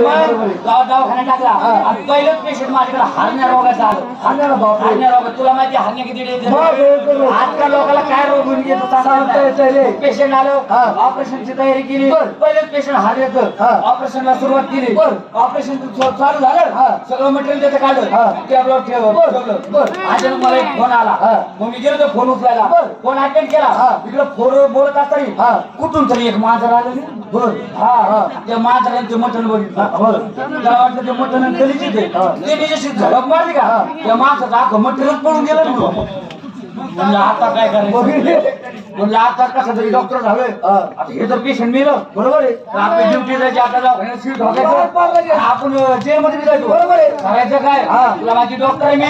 दवाखान्यात टाकला पहिलंच पेशंट माझ्याकडे हरण्या रोगाचा आलं. हरण्या रोग तुला माहिती हरण्या किती. आजकाल लोकांना काय रोग होऊन रे. पेशंट आलं. ऑपरेशनची तयारी केली. पहिलेच पेशंट हरण्याचं हा. ऑपरेशनला सुरुवात केली. ऑपरेशन चालू झालं. सगळं मटेरियल त्याचं काढलं बरं. ठेवलं. अचानक मला एक फोन आला. मग मी गेलो फोन उचलायला. फोन अटेंड केला हा. इकडे फोनवर बोलत असताना हा. कुठून तरी एक मांजर आलं बर हा हा त्या मांजरांचे मटण बघितलं. त्याला वाटलं ते मटण आणि कलीचे ते ते निजेशी झडप मारली का. त्या माणसाचं अख्खं मटेरियल पडून गेलं म्हणलं आता काय करायचं? म्हणलं आता कसं तरी डॉक्टर झालोय. हा. आता हे तर पेशंट मेलं. बरोबर आहे. तर आपली ड्युटी जायची आता दवाखान्यात सीट. ठोकायचं आपण जेल मध्ये जायचो. बरोबर आहे. करायचं काय? हा. तुला माझी डॉक्टर आहे मी.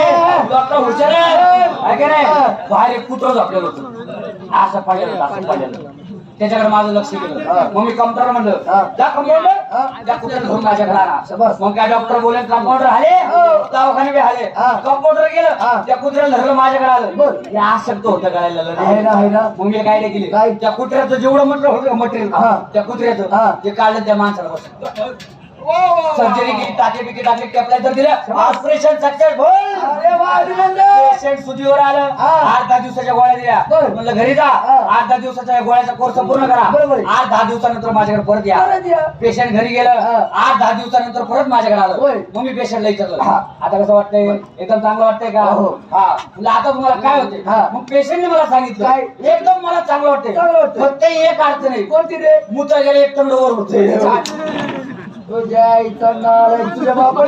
डॉक्टर हुशार आहे. आहे का नाही. बाहेर एक कुत्र झोपलेलं होतं. असं पडलेलं असं पडलेलं त्याच्याकडे माझं लक्ष. गेलं मग मी कम्प्युटर म्हणलं. त्या. कंपाऊंडर त्या कुत्र्याला घेऊन माझ्याकडे आला शाबास. मग काय डॉक्टर बोले कंपाऊंडर आले हो. दवाखाने बी आले. कंपाऊंडर हा. गेलं त्या कुत्र्याला धरलं माझ्याकडे आलं. हे आसक्त होतं गळायला. मग मी काय केली काय? त्या कुत्र्याचं जेवढं म्हटलं होतं मटेरियल हा. त्या कुत्र्याचं. ते काढलं त्या माणसाला बस सर्जरी केली टाके बिके टाकले कॅपलाय तर दिलं ऑपरेशन सक्सेसफुल अरे वा अभिनंदन पेशंट सुजीवर आलं हा. आठ दहा दिवसाच्या गोळ्या दिल्या बरं. म्हणलं घरी जा हा. आठ दहा दिवसाच्या गोळ्याचा कोर्स पूर्ण करा बरोबर आहे. आठ दहा दिवसानंतर माझ्याकडे परत या परत या. पेशंट घरी गेलं हा. आठ दहा दिवसानंतर परत माझ्याकडे आलं होय. मग मी पेशंटला विचारलं हा. आता कसं वाटतंय एकदम चांगलं वाटतंय का हो. हा म्हणलं आता तुम्हाला काय होते हा. मग पेशंटने मला सांगितलं काय? एकदम मला चांगलं वाटतंय चांगलं वाटतंय. फक्त एक अडचण आहे कोणती रे मुता गेले एक टन वर होते तुझ्या इथं नाळ आहे, तुझ्या बापा